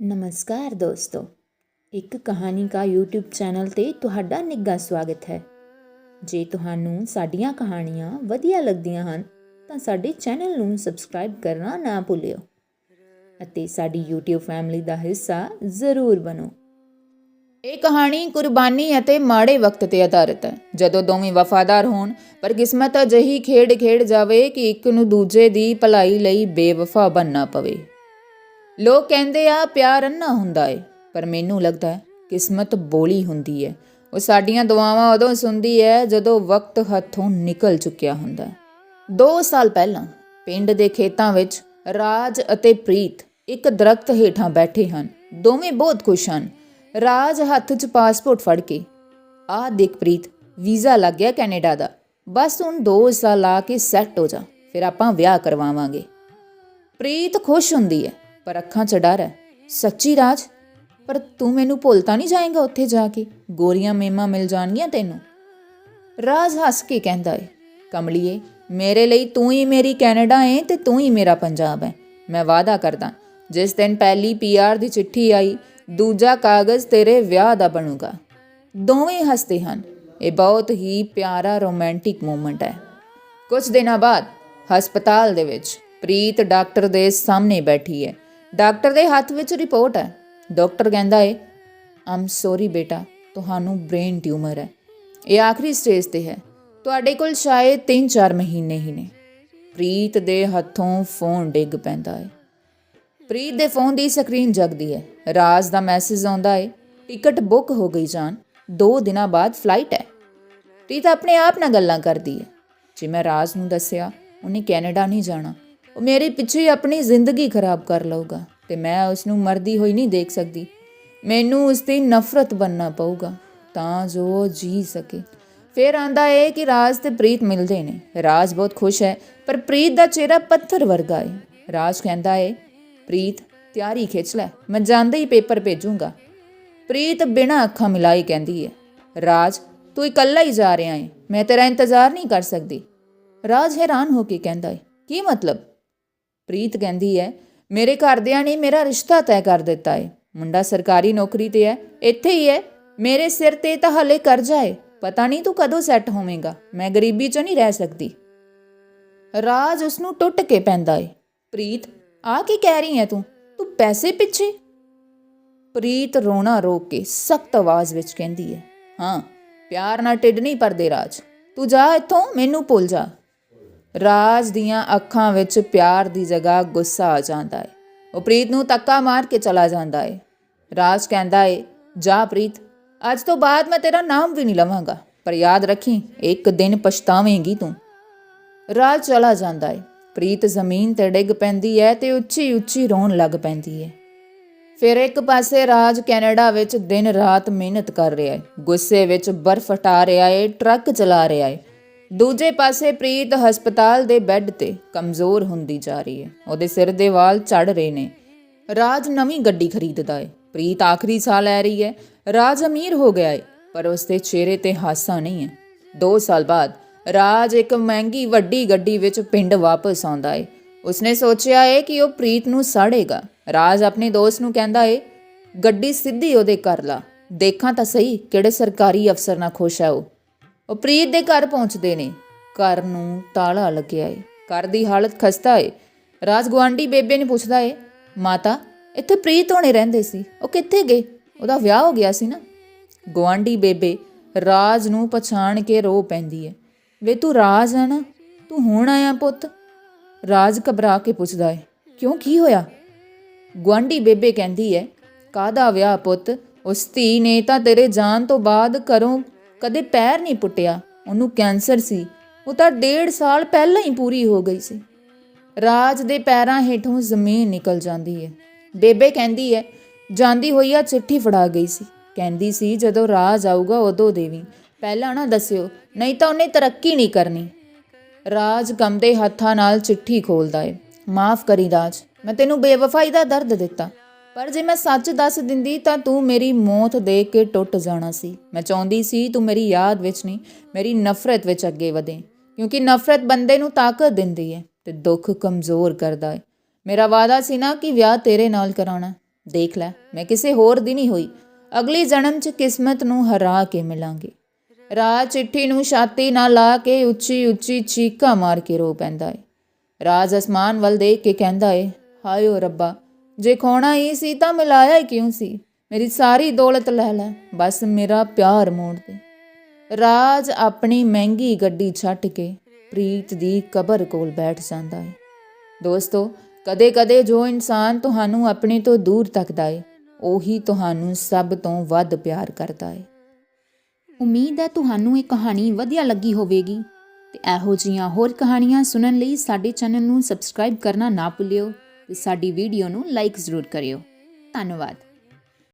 ਨਮਸਕਾਰ ਦੋਸਤੋ। ਇੱਕ ਕਹਾਣੀ ਕਾ YouTube ਚੈਨਲ ਤੇ ਤੁਹਾਡਾ ਨਿੱਘਾ ਸਵਾਗਤ ਹੈ। ਜੇ ਤੁਹਾਨੂੰ ਸਾਡੀਆਂ ਕਹਾਣੀਆਂ ਵਧੀਆ ਲੱਗਦੀਆਂ ਹਨ, ਤਾਂ ਸਾਡੇ ਚੈਨਲ ਨੂੰ ਸਬਸਕ੍ਰਾਈਬ ਕਰਨਾ ਨਾ ਭੁੱਲਿਓ ਅਤੇ ਸਾਡੀ YouTube ਫੈਮਿਲੀ ਦਾ ਹਿੱਸਾ ਜ਼ਰੂਰ ਬਣੋ। ਇਹ ਕਹਾਣੀ ਕੁਰਬਾਨੀ ਅਤੇ ਮਾੜੇ ਵਕਤ ਤੇ ਆਧਾਰਿਤ ਹੈ। ਜਦੋਂ ਦੋਵੇਂ ਵਫਾਦਾਰ ਹੋਣ ਪਰ ਕਿਸਮਤ ਅਜਿਹੀ ਖੇਡ ਖੇਡ ਜਾਵੇ ਕਿ ਇੱਕ ਨੂੰ ਦੂਜੇ ਦੀ ਭਲਾਈ ਲਈ ਬੇਵਫਾ ਬਣਨਾ ਪਵੇ। ਲੋਕ ਕਹਿੰਦੇ ਆ, ਪਿਆਰ ਅੰਨਾ ਹੁੰਦਾ ਏ, ਪਰ ਮੈਨੂੰ ਲੱਗਦਾ ਹੈ ਕਿਸਮਤ ਬੋਲੀ ਹੁੰਦੀ ਹੈ ਉਹ ਸਾਡੀਆਂ ਦੁਆਵਾਂ ਉਦੋਂ ਸੁਣਦੀ ਹੈ ਜਦੋਂ ਵਕਤ ਹੱਥੋਂ ਨਿਕਲ ਚੁੱਕਿਆ ਹੁੰਦਾ ਹੈ। 2 ਸਾਲ ਪਹਿਲਾਂ ਪਿੰਡ ਦੇ ਖੇਤਾਂ ਵਿੱਚ ਰਾਜ ਅਤੇ ਪ੍ਰੀਤ ਇੱਕ ਦਰਖਤ ਹੇਠਾਂ ਬੈਠੇ ਹਨ। ਦੋਵੇਂ ਬਹੁਤ ਖੁਸ਼ ਹਨ। ਰਾਜ ਹੱਥ 'ਚ ਪਾਸਪੋਰਟ ਫੜ ਕੇ, ਆਹ ਦੇਖ ਪ੍ਰੀਤ, ਵੀਜ਼ਾ ਲੱਗ ਗਿਆ ਕੈਨੇਡਾ ਦਾ। ਬਸ ਹੁਣ 2 ਸਾਲ ਲਾ ਕੇ ਸੈੱਟ ਹੋ ਜਾ, ਫਿਰ ਆਪਾਂ ਵਿਆਹ ਕਰਵਾਵਾਂਗੇ। ਪ੍ਰੀਤ ਖੁਸ਼ ਹੁੰਦੀ ਹੈ। ਪਰ ਅੱਖਾਂ 'ਚ ਡਰ ਹੈ। ਸੱਚੀ ਰਾਜ? ਪਰ ਤੂੰ ਮੈਨੂੰ ਭੁੱਲ ਤਾਂ ਨਹੀਂ ਜਾਏਗਾ ਉੱਥੇ ਜਾ ਕੇ? ਗੋਰੀਆਂ ਮੇਮਾਂ ਮਿਲ ਜਾਣਗੀਆਂ ਤੈਨੂੰ। ਰਾਜ ਹੱਸ ਕੇ ਕਹਿੰਦਾ ਏ, ਕਮਲੀਏ, ਮੇਰੇ ਲਈ ਤੂੰ ਹੀ ਮੇਰੀ ਕੈਨੇਡਾ ਏ ਤੇ ਤੂੰ ਹੀ ਮੇਰਾ ਪੰਜਾਬ ਹੈ ਮੈਂ ਵਾਅਦਾ ਕਰਦਾ, ਜਿਸ ਦਿਨ ਪਹਿਲੀ ਪੀਆਰ ਦੀ ਚਿੱਠੀ ਆਈ, ਦੂਜਾ ਕਾਗਜ਼ ਤੇਰੇ ਵਿਆਹ ਦਾ ਬਣੂਗਾ। ਦੋਵੇਂ ਹੱਸਦੇ ਹਨ। ਇਹ ਬਹੁਤ ਹੀ ਪਿਆਰਾ ਰੋਮਾਂਟਿਕ ਮੂਮੈਂਟ ਹੈ। ਕੁਝ ਦਿਨਾਂ ਬਾਅਦ ਹਸਪਤਾਲ ਦੇ ਵਿੱਚ ਪ੍ਰੀਤ ਡਾਕਟਰ ਦੇ ਸਾਹਮਣੇ ਬੈਠੀ ਹੈ। ਡਾਕਟਰ ਦੇ ਹੱਥ ਵਿੱਚ ਰਿਪੋਰਟ ਹੈ। ਡਾਕਟਰ ਕਹਿੰਦਾ ਏ ਆਮ ਸੌਰੀ ਬੇਟਾ, ਤੁਹਾਨੂੰ ਬ੍ਰੇਨ ਟਿਊਮਰ ਹੈ। ਇਹ ਆਖਰੀ ਸਟੇਜ ਤੇ ਹੈ। ਤੁਹਾਡੇ ਕੋਲ ਸ਼ਾਇਦ 3-4 ਮਹੀਨੇ ਹੀ ਨੇ। ਪ੍ਰੀਤ ਦੇ ਹੱਥੋਂ ਫੋਨ ਡਿੱਗ ਪੈਂਦਾ ਹੈ। ਪ੍ਰੀਤ ਦੇ ਫੋਨ ਦੀ ਸਕਰੀਨ ਜਗਦੀ ਹੈ। ਰਾਜ ਦਾ ਮੈਸੇਜ ਆਉਂਦਾ ਹੈ ਟਿਕਟ ਬੁੱਕ ਹੋ ਗਈ ਜਾਨ। 2 ਦਿਨਾਂ ਬਾਅਦ ਫਲਾਈਟ ਹੈ। ਪ੍ਰੀਤ ਆਪਣੇ ਆਪ ਨਾਲ ਗੱਲਾਂ ਕਰਦੀ ਹੈ। ਜੇ ਮੈਂ ਰਾਜ ਨੂੰ ਦੱਸਿਆ, ਉਹਨੇ ਕੈਨੇਡਾ ਨਹੀਂ ਜਾਣਾ। ਉਹ ਮੇਰੇ ਪਿੱਛੇ ਆਪਣੀ ਜ਼ਿੰਦਗੀ ਖਰਾਬ ਕਰ ਲਊਗਾ ਤੇ ਮੈਂ ਉਸ ਨੂੰ ਮਰਦੀ ਹੋਈ ਨਹੀਂ ਦੇਖ ਸਕਦੀ। ਮੈਨੂੰ ਉਸ 'ਤੇ ਨਫ਼ਰਤ ਬੰਨਣਾ ਪਊਗਾ, ਤਾਂ ਜੋ ਉਹ ਜੀ ਸਕੇ। ਫਿਰ ਆਂਦਾ ਏ ਕਿ ਰਾਜ ਤੇ ਪ੍ਰੀਤ ਮਿਲਦੇ ਨੇ। ਰਾਜ ਬਹੁਤ ਖੁਸ਼ ਹੈ, ਪਰ ਪ੍ਰੀਤ ਦਾ ਚਿਹਰਾ ਪੱਥਰ ਵਰਗਾ ਹੈ ਰਾਜ ਕਹਿੰਦਾ ਏ, ਪ੍ਰੀਤ, ਤਿਆਰੀ ਖਿੱਚ ਲੈ, ਮੈਂ ਜਾਂਦੇ ਹੀ ਪੇਪਰ ਭੇਜੂੰਗਾ। ਪ੍ਰੀਤ ਬਿਨਾਂ ਅੱਖਾਂ ਮਿਲਾਈ ਕਹਿੰਦੀ ਹੈ ਰਾਜ, ਤੂੰ ਇਕੱਲਾ ਹੀ ਜਾ ਰਿਹਾ ਏ, ਮੈਂ ਤੇਰਾ ਇੰਤਜ਼ਾਰ ਨਹੀਂ ਕਰ ਸਕਦੀ। ਰਾਜ ਹੈਰਾਨ ਹੋ ਕੇ ਕਹਿੰਦਾ ਏ, ਕੀ ਮਤਲਬ? ਪ੍ਰੀਤ ਕਹਿੰਦੀ ਹੈ, ਮੇਰੇ ਘਰਦਿਆਂ ਨੇ ਮੇਰਾ ਰਿਸ਼ਤਾ ਤੈਅ ਕਰ ਦਿੱਤਾ ਹੈ ਮੁੰਡਾ ਸਰਕਾਰੀ ਨੌਕਰੀ ਤੇ ਹੈ, ਇੱਥੇ ਹੀ ਹੈ। ਮੇਰੇ ਸਿਰ ਤੇ ਤਾਂ ਹਲੇ ਕਰਜ਼ਾ ਏ। ਪਤਾ ਨਹੀਂ ਤੂੰ ਕਦੋਂ ਸੈੱਟ ਹੋਵੇਂਗਾ। ਮੈਂ ਗਰੀਬੀ 'ਚ ਨਹੀਂ ਰਹਿ ਸਕਦੀ। ਰਾਜ ਉਸ ਨੂੰ ਟੁੱਟ ਕੇ ਪੈਂਦਾ ਏ। ਪ੍ਰੀਤ ਆ ਕੀ ਕਹਿ ਰਹੀ ਹੈ ਤੂੰ? ਤੂੰ ਪੈਸੇ ਪਿੱਛੇ? ਪ੍ਰੀਤ ਰੋਣਾ ਰੋਕ ਕੇ ਸਖਤ ਆਵਾਜ਼ ਵਿੱਚ ਕਹਿੰਦੀ ਹੈ, ਹਾਂ, ਪਿਆਰ ਨਾਲ ਟਿੱਡ ਨਹੀਂ ਭਰਦੇ ਰਾਜ। ਤੂੰ ਜਾ ਇੱਥੋਂ, ਮੈਨੂੰ ਭੁੱਲ ਜਾ। ਰਾਜ ਦੀਆਂ ਅੱਖਾਂ ਵਿੱਚ ਪਿਆਰ ਦੀ ਜਗ੍ਹਾ ਗੁੱਸਾ ਆ ਜਾਂਦਾ ਹੈ ਉਹ ਪ੍ਰੀਤ ਨੂੰ ਤੱਕਾ ਮਾਰ ਕੇ ਚਲਾ ਜਾਂਦਾ ਹੈ ਰਾਜ ਕਹਿੰਦਾ ਹੈ ਜਾ ਪ੍ਰੀਤ, ਅੱਜ ਤੋਂ ਬਾਅਦ ਮੈਂ ਤੇਰਾ ਨਾਮ ਵੀ ਨਹੀਂ ਲਵਾਂਗਾ, ਪਰ ਯਾਦ ਰੱਖੀ, ਇੱਕ ਦਿਨ ਪਛਤਾਵੇਂਗੀ ਤੂੰ। ਰਾਜ ਚਲਾ ਜਾਂਦਾ ਹੈ ਪ੍ਰੀਤ ਜ਼ਮੀਨ ਤੇ ਡਿੱਗ ਪੈਂਦੀ ਹੈ ਤੇ ਉੱਚੀ ਉੱਚੀ ਰੋਣ ਲੱਗ ਪੈਂਦੀ ਹੈ ਫਿਰ ਇੱਕ ਪਾਸੇ ਰਾਜ ਕੈਨੇਡਾ ਵਿੱਚ ਦਿਨ ਰਾਤ ਮਿਹਨਤ ਕਰ ਰਿਹਾ ਹੈ ਗੁੱਸੇ ਵਿੱਚ ਬਰਫ਼ ਹਟਾ ਰਿਹਾ ਹੈ ਟਰੱਕ ਚਲਾ ਰਿਹਾ ਹੈ ਦੂਜੇ ਪਾਸੇ ਪ੍ਰੀਤ ਹਸਪਤਾਲ ਦੇ ਬੈੱਡ ਤੇ ਕਮਜ਼ੋਰ ਹੁੰਦੀ ਜਾ ਰਹੀ ਹੈ। ਉਹਦੇ ਸਿਰ ਦੇ ਵਾਲ ਝੜ ਰਹੇ ਨੇ। ਰਾਜ ਨਵੀਂ ਗੱਡੀ ਖਰੀਦਦਾ ਹੈ। ਪ੍ਰੀਤ ਆਖਰੀ ਸਾਲ ਲੈ ਰਹੀ ਹੈ। ਰਾਜ ਅਮੀਰ ਹੋ ਗਿਆ ਹੈ, ਪਰ ਉਸਦੇ ਚਿਹਰੇ ਤੇ ਹਾਸਾ ਨਹੀਂ ਹੈ। 2 ਸਾਲ ਬਾਅਦ ਰਾਜ ਇੱਕ ਮਹਿੰਗੀ ਵੱਡੀ ਗੱਡੀ ਵਿੱਚ ਪਿੰਡ ਵਾਪਸ ਆਉਂਦਾ ਹੈ। ਉਸਨੇ ਸੋਚਿਆ ਹੈ ਕਿ ਉਹ ਪ੍ਰੀਤ ਨੂੰ ਸਾੜੇਗਾ। ਰਾਜ ਆਪਣੇ ਦੋਸਤ ਨੂੰ ਕਹਿੰਦਾ ਹੈ, ਗੱਡੀ ਸਿੱਧੀ ਉਹਦੇ ਕਰ ਲਾ। ਦੇਖਾਂ ਤਾਂ ਸਹੀ ਕਿਹੜੇ ਸਰਕਾਰੀ ਅਫਸਰ ਨਾਲ ਖੁਸ਼ ਹੈ ਉਹ। ਉਹ ਪ੍ਰੀਤ ਦੇ ਘਰ ਪਹੁੰਚਦੇ ਨੇ। ਘਰ ਨੂੰ ਤਾਲਾ ਲੱਗਿਆ ਏ। ਘਰ ਦੀ ਹਾਲਤ ਖਸਤਾ ਏ। ਰਾਜ ਗੁਆਂਢੀ ਬੇਬੇ ਨੇ ਪੁੱਛਦਾ ਏ, ਮਾਤਾ, ਇੱਥੇ ਪ੍ਰੀਤ ਹੋਣੇ ਰਹਿੰਦੇ ਸੀ? ਉਹ ਕਿੱਥੇ ਗਏ? ਉਹਦਾ ਵਿਆਹ ਹੋ ਗਿਆ ਸੀ ਨਾ? ਗੁਆਂਢੀ ਬੇਬੇ ਰਾਜ ਨੂੰ ਪਛਾਣ ਕੇ ਰੋ ਪੈਂਦੀ ਏ। ਵੇ ਤੂੰ ਰਾਜ ਹੈ ਨਾ? ਤੂੰ ਹੁਣ ਆਇਆ ਪੁੱਤ? ਰਾਜ ਘਬਰਾ ਕੇ ਪੁੱਛਦਾ ਏ, ਕਿਉਂ, ਕੀ ਹੋਇਆ? ਗੁਆਂਢੀ ਬੇਬੇ ਕਹਿੰਦੀ ਹੈ ਕਾਦਾ ਵਿਆਹ ਪੁੱਤ? ਉਸ ਧੀ ਨੇ ਤਾਂ ਤੇਰੇ ਜਾਣ ਤੋਂ ਬਾਅਦ ਘਰੋਂ ਕਦੇ ਪੈਰ ਨਹੀਂ ਪੁੱਟਿਆ। ਉਹਨੂੰ ਕੈਂਸਰ ਸੀ। ਉਹ ਤਾਂ ਡੇਢ ਸਾਲ ਪਹਿਲਾਂ ਹੀ ਪੂਰੀ ਹੋ ਗਈ ਸੀ। ਰਾਜ ਦੇ ਪੈਰਾਂ ਹੇਠੋਂ ਜ਼ਮੀਨ ਨਿਕਲ ਜਾਂਦੀ ਹੈ ਬੇਬੇ ਕਹਿੰਦੀ ਹੈ ਜਾਂਦੀ ਹੋਈ ਆ ਚਿੱਠੀ ਫੜਾ ਗਈ ਸੀ। ਕਹਿੰਦੀ ਸੀ, ਜਦੋਂ ਰਾਜ ਆਊਗਾ ਉਦੋਂ ਦੇਵੀ। ਪਹਿਲਾਂ ਨਾ ਦੱਸਿਓ, ਨਹੀਂ ਤਾਂ ਉਹਨੇ ਤਰੱਕੀ ਨਹੀਂ ਕਰਨੀ। ਰਾਜ ਕੰਮਦੇ ਹੱਥਾਂ ਨਾਲ ਚਿੱਠੀ ਖੋਲਦਾ ਏ। ਮਾਫ ਕਰੀ ਰਾਜ, ਮੈਂ ਤੈਨੂੰ ਬੇਵਫਾਈ ਦਾ ਦਰਦ ਦਿੱਤਾ। ਪਰ ਜੇ ਮੈਂ ਸੱਚ ਦੱਸ ਦਿੰਦੀ ਤਾਂ ਤੂੰ ਮੇਰੀ ਮੌਤ ਦੇਖ ਕੇ ਟੁੱਟ ਜਾਣਾ ਸੀ। ਮੈਂ ਚਾਹੁੰਦੀ ਸੀ ਤੂੰ ਮੇਰੀ ਯਾਦ ਵਿੱਚ ਨਹੀਂ, ਮੇਰੀ ਨਫ਼ਰਤ ਵਿੱਚ ਅੱਗੇ ਵਧੇ। ਕਿਉਂਕਿ ਨਫ਼ਰਤ ਬੰਦੇ ਨੂੰ ਤਾਕਤ ਦਿੰਦੀ ਹੈ ਤੇ ਦੁੱਖ ਕਮਜ਼ੋਰ ਕਰਦਾ ਹੈ ਮੇਰਾ ਵਾਅਦਾ ਸੀ ਨਾ ਕਿ ਵਿਆਹ ਤੇਰੇ ਨਾਲ ਕਰਾਉਣਾ। ਦੇਖ ਲੈ, ਮੈਂ ਕਿਸੇ ਹੋਰ ਦੀ ਨਹੀਂ ਹੋਈ। ਅਗਲੀ ਜਨਮ 'ਚ ਕਿਸਮਤ ਨੂੰ ਹਰਾ ਕੇ ਮਿਲਾਂਗੇ। ਰਾਜ ਚਿੱਠੀ ਨੂੰ ਛਾਤੀ ਨਾਲ ਲਾ ਕੇ ਉੱਚੀ ਉੱਚੀ ਚੀਕਾਂ ਮਾਰ ਕੇ ਰੋ ਪੈਂਦਾ ਏ। ਰਾਜ ਅਸਮਾਨ ਵੱਲ ਦੇਖ ਕੇ ਕਹਿੰਦਾ ਏ, ਹਾਏ ਰੱਬਾ ਜੇ ਖੋਣਾ ਹੀ ਸੀ ਤਾਂ ਮਿਲਾਇਆ ਹੀ ਕਿਉਂ ਸੀ? ਮੇਰੀ ਸਾਰੀ ਦੌਲਤ ਲੈ ਲੈ, ਬਸ ਮੇਰਾ ਪਿਆਰ ਮੋੜ ਦੇ। ਰਾਜ ਆਪਣੀ ਮਹਿੰਗੀ ਗੱਡੀ ਛੱਡ ਕੇ ਪ੍ਰੀਤ ਦੀ ਕਬਰ ਕੋਲ ਬੈਠ ਜਾਂਦਾ ਹੈ ਦੋਸਤੋ, ਕਦੇ-ਕਦੇ ਜੋ ਇਨਸਾਨ ਤੁਹਾਨੂੰ ਆਪਣੇ ਤੋਂ ਦੂਰ ਤੱਕਦਾ ਏ, ਉਹੀ ਤੁਹਾਨੂੰ ਸਭ ਤੋਂ ਵੱਧ ਪਿਆਰ ਕਰਦਾ ਹੈ ਉਮੀਦ ਹੈ ਤੁਹਾਨੂੰ ਇਹ ਕਹਾਣੀ ਵਧੀਆ ਲੱਗੀ ਹੋਵੇਗੀ। ਤੇ ਇਹੋ ਜਿਹੀਆਂ ਹੋਰ ਕਹਾਣੀਆਂ ਸੁਣਨ ਲਈ ਸਾਡੇ ਚੈਨਲ ਨੂੰ ਸਬਸਕ੍ਰਾਈਬ ਕਰਨਾ ਨਾ ਭੁੱਲਿਓ। ਤੇ ਸਾਡੀ ਵੀਡੀਓ ਨੂੰ ਲਾਈਕ ਜ਼ਰੂਰ ਕਰਿਓ। ਧੰਨਵਾਦ।